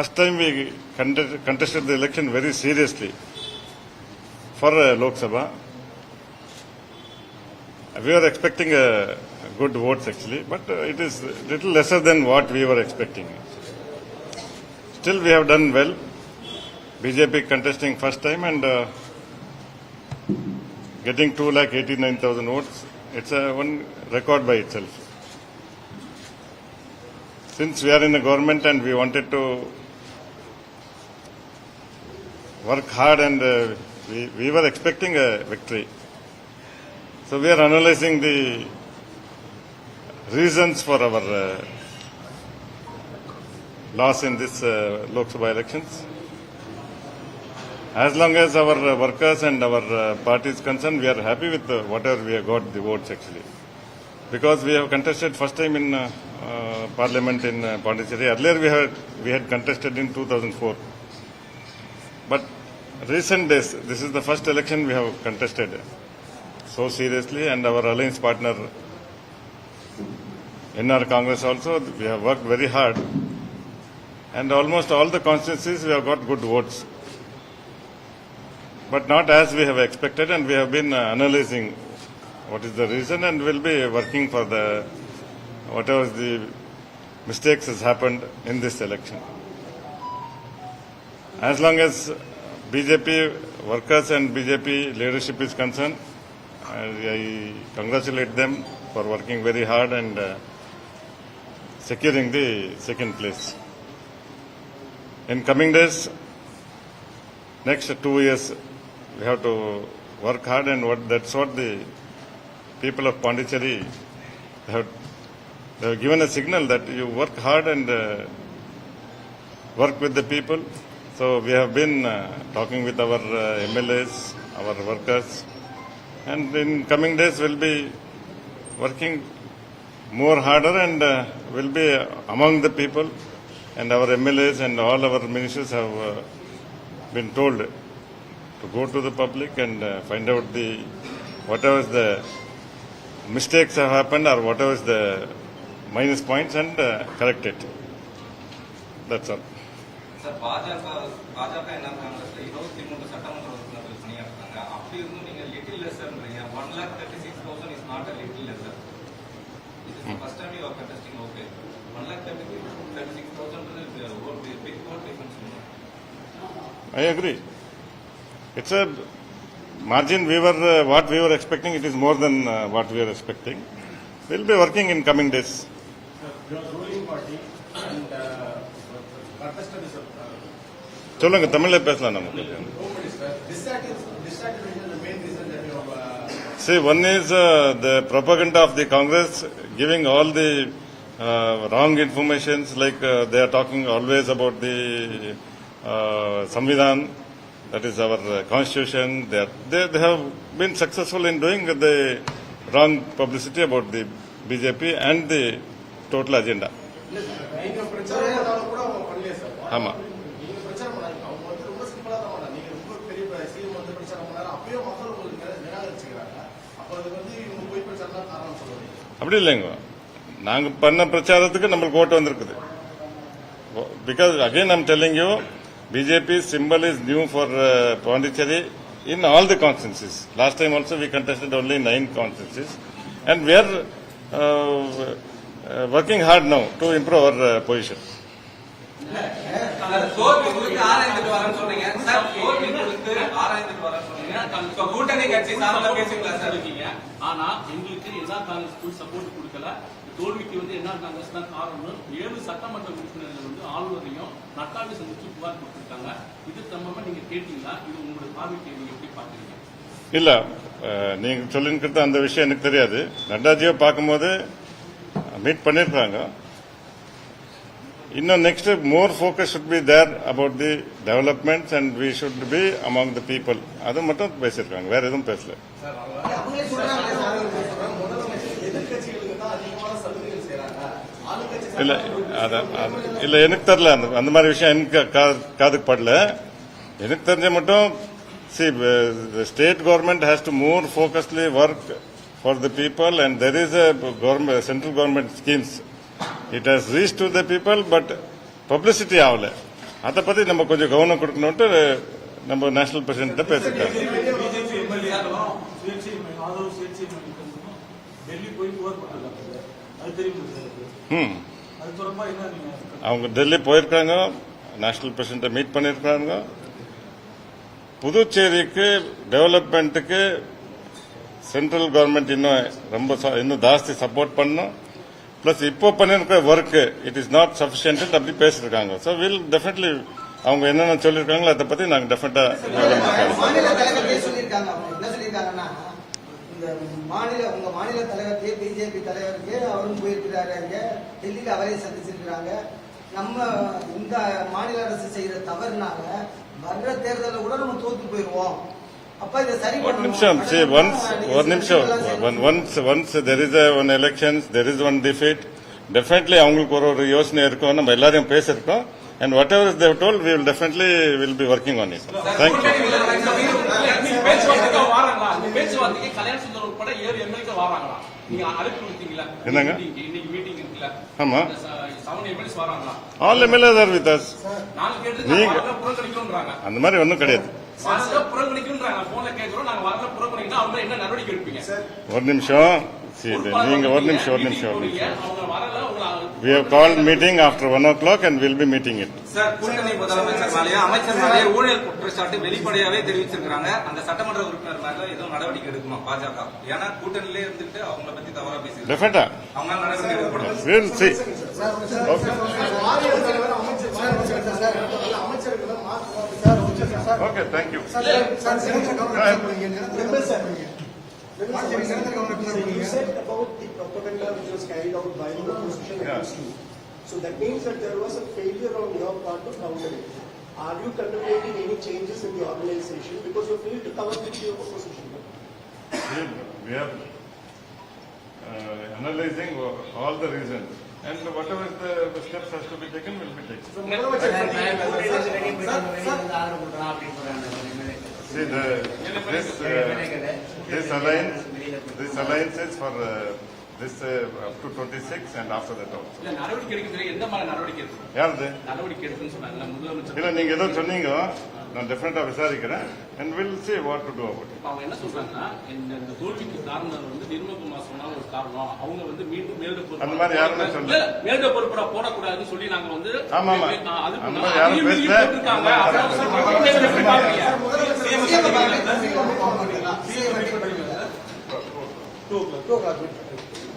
first time we contested the election very seriously for uh, Lok Sabha. We were expecting a good votes actually, but uh, it is little lesser than what we were expecting. Still, we have done well. BJP contesting first time and uh, getting two lakh eighty nine thousand votes. It's a one record by itself. Since we are in the government and we wanted to work hard and uh, we, we were expecting a victory. So we are analyzing the reasons for our uh, loss in this uh, Lok Sabha elections. As long as our uh, workers and our uh, party is concerned, we are happy with uh, whatever we have got the votes actually. Because we have contested first time in uh, uh, parliament in uh, Pondicherry. Earlier we had, we had contested in 2004. But recent days, this is the first election we have contested so seriously and our alliance partner NR Congress also, we have worked very hard and almost all the constituencies we have got good votes. But not as we have expected and we have been uh, analyzing what is the reason and will be working for the whatever the mistakes has happened in this election. As long as BJP workers and BJP leadership is concerned, I, congratulate them for working very hard and uh, securing the second place. In coming days, next two years, we have to work hard and what that's what the people of Pondicherry have, have given a signal that you work hard and uh, work with the people. So we have been uh, talking with our uh, MLAs, our workers, and in coming days we'll be working more harder and uh, will be among the people. And our MLAs and all our ministers have uh, been told to go to the public and uh, find out the whatever the mistakes have happened or whatever is the minus points and uh, correct it. That's all. Sir BJP BJP என்ன காங்கிரஸ்ல இருபத்தி மூணு சட்டமன்ற உறுப்பினர்கள் பணியாற்றுறாங்க அப்படி இருந்தும் நீங்க little லெசர்ன்றீங்க one lakh thirty six thousand is not a little lesser இது first time you are contesting okay one lakh thirty thirty six thousand big odd difference I agree. It's a margin we were, uh, what we were expecting, it is more than uh, what we were expecting. We'll be working in coming days. Your ruling party and uh, contested is a uh, சொல்லுங்க தமிழ்ல பேசலாம் நமக்கு home minister. Dissatisfaction dissatisfaction is the main reason that you have. Uh, See, one is uh, the propaganda of the Congress giving all the uh, wrong informations, like uh, they are talking always about the uh, Samvidhan, that is our uh, constitution. They, are, they, they have been successful in doing the wrong publicity about the BJP and the total agenda. நீங்க அப்படி இல்லைங்க நாங்க பண்ண பிரச்சாரத்துக்கு நம்மளுக்கு vote வந்திருக்குது because again I'm telling you BJP symbol is new for uh, Pondicherry in all the constituencies. Last time also we contested only nine constituencies, and we are uh, uh, working hard now to improve our uh, position. Sir தோல்வி குறித்து ஆராய்ந்துட்டு வரேன்னு சொன்னீங்க sir தோல்வி குறித்து ஆராய்ந்துட்டு வரேன்னு சொன்னீங்க இப்ப கூட்டணி கட்சி சார்பில் பேசுங்களா சார் இருக்கீங்க ஆனா எங்களுக்கு எல்லா காங்கிரஸ் சப்போர்ட் கொடுக்கல. தோல்விக்கு வந்து என்ன காங்கிரஸ் தான் காரணம். ஏழு சட்டமன்ற உறுப்பினர்கள் வந்து ஆளுநரையும் நட்டாவை சந்திச்சு புகார் கொடுத்திருக்காங்க. இது சம்பந்தமா நீங்க கேட்டீங்களா? இது உங்களுடைய பார்வைக்கு நீங்க எப்படி பாக்குறீங்க இல்ல நீங்க சொல்லிருக்கிறது அந்த விஷயம் எனக்கு தெரியாது. நட்டாஜியை பார்க்கும்போது மீட் பண்ணிருக்காங்க இன்னும் next more focus should be there about the developments and we should be among the people அது மட்டும் பேசியிருக்காங்க. வேற எதுவும் பேசல. இல்ல அதான் அது- இல்ல எனக்கு தெரியல அந்த அந்த மாதிரி விஷயம் எனக்கு காதுக்கு படல எனக்கு தெரிஞ்ச மட்டும் see state government has to more focusly work for the people and there is a government central government schemes it has reach to the people but publicity ஆகல அதை பத்தி நம்ம கொஞ்சம் கவனம் கொடுக்கணும்ட்டு நம்ம நேஷனல் பிரசிடென்ட் பேசிருக்காங்க ம் அவங்க டெல்லி போயிருக்காங்க. நேஷனல் பிரசிடென்ட்டை மீட் பண்ணியிருக்காங்க. புதுச்சேரிக்கு டெவலப்மெண்ட்டுக்கு சென்ட்ரல் கவர்மெண்ட் இன்னும் ரொம்ப இன்னும் ஜாஸ்தி சப்போர்ட் பண்ணும். பிளஸ் இப்போ பண்ணிருக்கிற work it is not sufficient அப்படி பேசியிருக்காங்க. ஸோ வில் டெஃபினெட்லி அவங்க என்னென்ன சொல்லியிருக்காங்களோ அதை பத்தி நாங்கள் டெஃபினட்டா இந்த மாநில உங்க மாநில தலைவருக்கு பிஜேபி தலைவருக்கு அவரும் போயிருக்கிறாரு அங்க. டெல்லியில அவரே சந்திச்சிருக்கிறாங்க. நம்ம இந்த மாநில அரசு செய்யற தவறுனால வர்ற தேர்தலில் கூட நம்ம தோத்து போயிருவோம். அப்ப இதை சரி ஒரு பண்ணணும். நிமிஷம் see once One- once once there is a one elections there is one defeat. Definitely அவங்களுக்கு ஒரு ஒரு யோசனை இருக்கும். நம்ம எல்லாரையும் பேசியிருக்கோம். And whatever they have told we will definitely will be working on it. Thank you. நீங்க பேச்சுவார்த்தைக்கு கல்யாண சுந்தரம் உட்பட ஏழு எம்எல்ஏக்கள் வாராங்களா? நீங்க அழைப்பு கொடுத்தீங்களா என்னங்க? இன்னைக்கு- மீட்டிங் இருக்குல்ல? ஆமா. நாங்க வரல புறக்கணிக்கணும்ன்றாங்க. அந்த மாதிரி ஒன்றும் கிடையாது. ஒரு நிமிஷம். see, நீங்க ஒரு நிமிஷம் ஒரு நிமிஷம் ஒரு நிமிஷம். We have called meeting after one o'clock and we'll be meeting it sir கூட்டணி முதலமைச்சர் மேலேயே அமைச்சர் மேலேயே ஊழல் குற்றச்சாட்டு வெளிப்படையாவே தெரிவிச்சிருக்காங்க அந்த சட்டமன்ற உறுப்பினர் மேல எதுவும் நடவடிக்கை எடுக்குமா பாஜக ஏன்னா கூட்டணியிலே இருந்துட்டு அவங்கள பத்தி தவறா பேசி definitely அவங்க நடவடிக்கை எடுக்கப்படும் we'll see மாநில தலைவர் அமைச்சர் sir You said about the propaganda which was carried out by the opposition against you. So that means that there was a failure on your part to counter it. Are you contemplating any changes in the organization because you failed to cover with the opposition? We are uh, analyzing all the reasons. And whatever the steps has to be taken will be taken. So, See, the, this, uh, this alliance, this alliance is for uh, this uh, up to 26 and after that also. இல்ல நடவடிக்கை எடுக்கிறது எந்த மாதிரி நடவடிக்கை எடுக்கணும் யாருது நடவடிக்கை எடுக்குன்னு சொன்னாங்கல்ல முதலமைச்சர் இல்ல நீங்க ஏதோ சொன்னீங்க நான் டெஃபினட்டா விசாரிக்கிறேன் and we'll see what to do about it. இப்ப அவங்க என்ன சொல்றாங்கன்னா இந்த இந்த தோல்விக்கு காரணம் வந்து நிர்மகுமார் சொன்ன ஒரு காரணம் அவங்க வந்து மீண்டும் மேல்ட பொறுப்பு அந்த மாதிரி யாருமே சொல்லல. மேல்ட பொறுப்பா போடக்கூடாதுன்னு சொல்லி நாங்க வந்து ஆமா, ஆமா. அது. மாதிரி யாரும் பேசல. போட்டிருக்காங்க. அந்த மாதிரி டூ ஓ கிளாக்